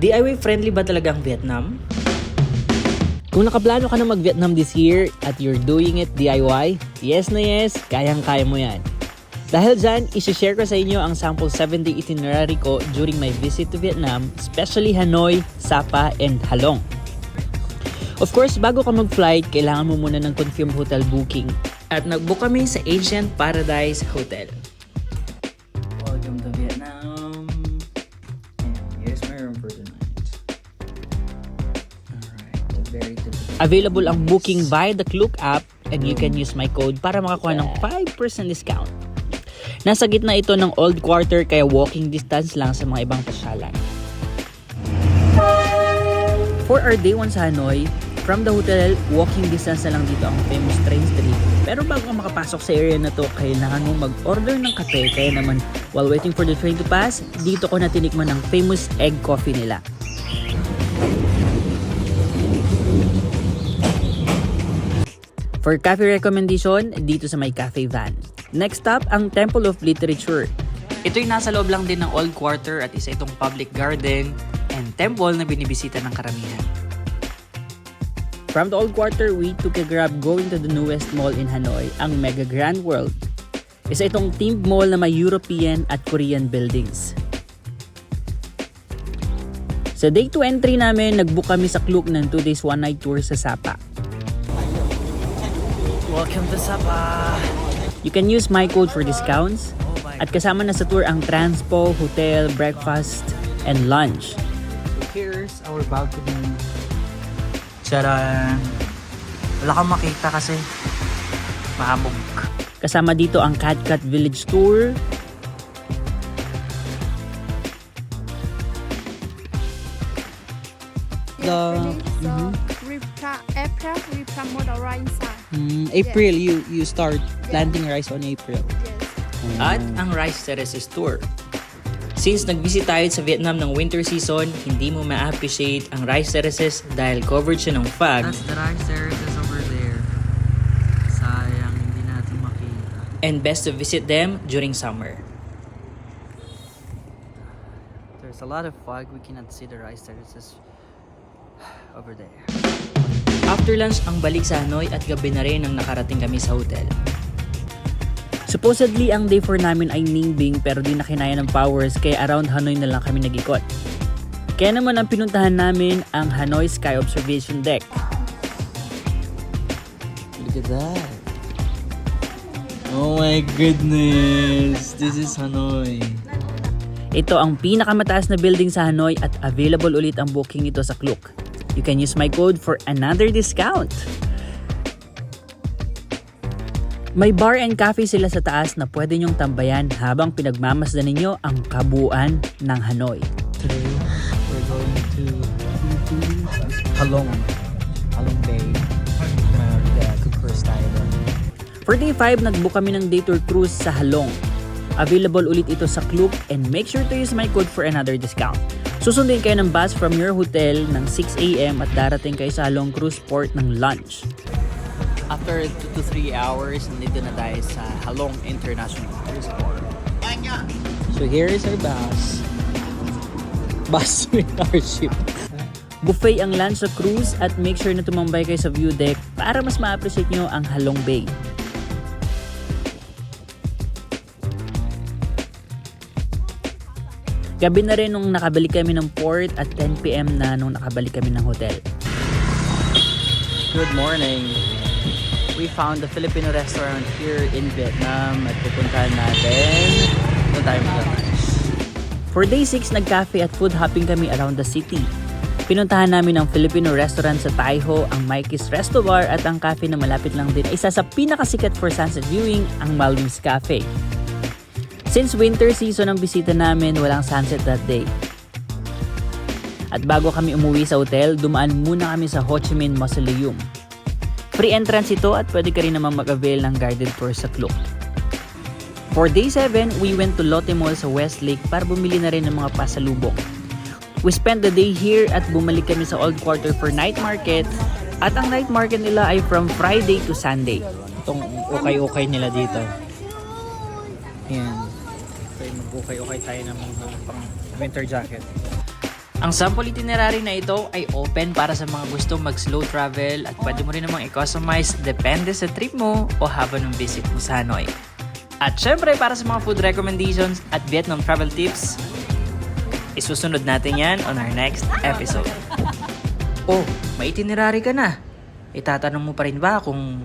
DIY friendly ba talaga ang Vietnam? Kung nakaplano ka na mag-Vietnam this year at you're doing it DIY, yes na yes, kayang-kaya mo yan. Dahil dyan, isi-share ko sa inyo ang sample 7-day itinerary ko during my visit to Vietnam, especially Hanoi, Sapa, and Halong. Of course, bago ka mag-flight, kailangan mo muna ng confirmed hotel booking. At nag-book kami sa Ancient Paradise Hotel. For tonight. Alright, very typical. Available ang booking via the Klook app and you can use my code para makakuha ng 5% discount. Nasa gitna ito ng old quarter kaya walking distance lang sa mga ibang pasyalan. For our day one sa Hanoi, from the hotel, walking distance na lang dito ang famous train street. Pero bago ka makapasok sa area na to, kailangan mo mag-order ng kape. Kaya naman, while waiting for the train to pass, dito ko na tinikman ang famous egg coffee nila. For cafe recommendation, dito sa may cafe van. Next stop, ang Temple of Literature. Ito'y nasa loob lang din ng Old Quarter at isa itong public garden and temple na binibisita ng karamihan. From the Old Quarter, we took a grab going to the newest mall in Hanoi, ang Mega Grand World. Isa itong themed mall na may European at Korean buildings. Sa day 2 entry namin, nagbook kami sa Klook ng 2 days 1 night tour sa Sapa. Welcome to Sapa! You can use my code for discounts at kasama na sa tour ang transpo, hotel, breakfast, and lunch. Here's our balcony. Charan! Wala kang makita kasi mahamog. Kasama dito ang Catcat Village Tour, The we plant April we plant more the rice. Mm, April, you you start planting rice on April. Yes. at ang Rice Terraces Tour. Since nag-visit tayo sa Vietnam ng winter season, hindi mo ma-appreciate ang Rice Terraces dahil covered siya ng fog That's the rice terraces over there. Sayang, hindi natin makita. and best to visit them during summer. There's a lot of fog. We cannot see the rice terraces over there. After lunch, ang balik sa Hanoi at gabi na rin nang nakarating kami sa hotel. Supposedly, ang day 4 namin ay Ningbing pero di na kinaya ng powers kaya around Hanoi na lang kami nag-ikot. Kaya naman ang pinuntahan namin ang Hanoi Sky Observation Deck. Look at that. Oh my goodness. This is Hanoi. Ito ang pinakamataas na building sa Hanoi at available ulit ang booking nito sa Klook. You can use my code for another discount. May bar and cafe sila sa taas na pwede nyong tambayan habang pinagmamasdan ninyo ang kabuuan ng Hanoi. Today, we're going to Halong. Halong Bay. Mag-cookers tayo doon. For day 5, nagbook kami ng day tour cruise sa Halong. Available ulit ito sa Klook and make sure to use my code for another discount. Susundin kayo ng bus from your hotel ng 6am at darating kayo sa Halong Cruise Port ng lunch. After 2 to 3 hours, nandito na tayo sa Halong International Cruise Port. So here is our bus. Bus with our ship. Buffet ang lunch sa cruise at make sure na tumambay kayo sa view deck para mas ma-appreciate nyo ang Halong Bay. Gabi na rin nung nakabalik kami ng port at 10pm na nung nakabalik kami ng hotel. Good morning! We found the Filipino restaurant here in Vietnam at pupuntahan natin. Doon tayo mag-lunch. For day 6, nag-cafe at food hopping kami around the city. Pinuntahan namin ang Filipino restaurant sa Taiho, ang Mikey's Resto Bar at ang cafe na malapit lang din isa sa pinakasikat for sunset viewing, ang Maldives Cafe. Since winter season ang bisita namin, walang sunset that day. At bago kami umuwi sa hotel, dumaan muna kami sa Ho Chi Minh Mausoleum. Free entrance ito at pwede ka rin naman mag-avail ng guided tour sa Klook. For day 7, we went to Lotte Mall sa Westlake para bumili na rin ng mga pasalubong. We spent the day here at bumalik kami sa Old Quarter for night market. At ang night market nila ay from Friday to Sunday. Itong ukay-ukay nila dito. Ayan. So, mag-ukay-ukay tayo ng mga winter jacket. Ang sample itinerary na ito ay open para sa mga gustong mag-slow travel at pwede mo rin namang i-customize depende sa trip mo o haba ng visit mo sa Hanoi. At syempre para sa mga food recommendations at Vietnam travel tips, isusunod natin yan on our next episode. Oh, may itinerary ka na. Itatanong mo pa rin ba kung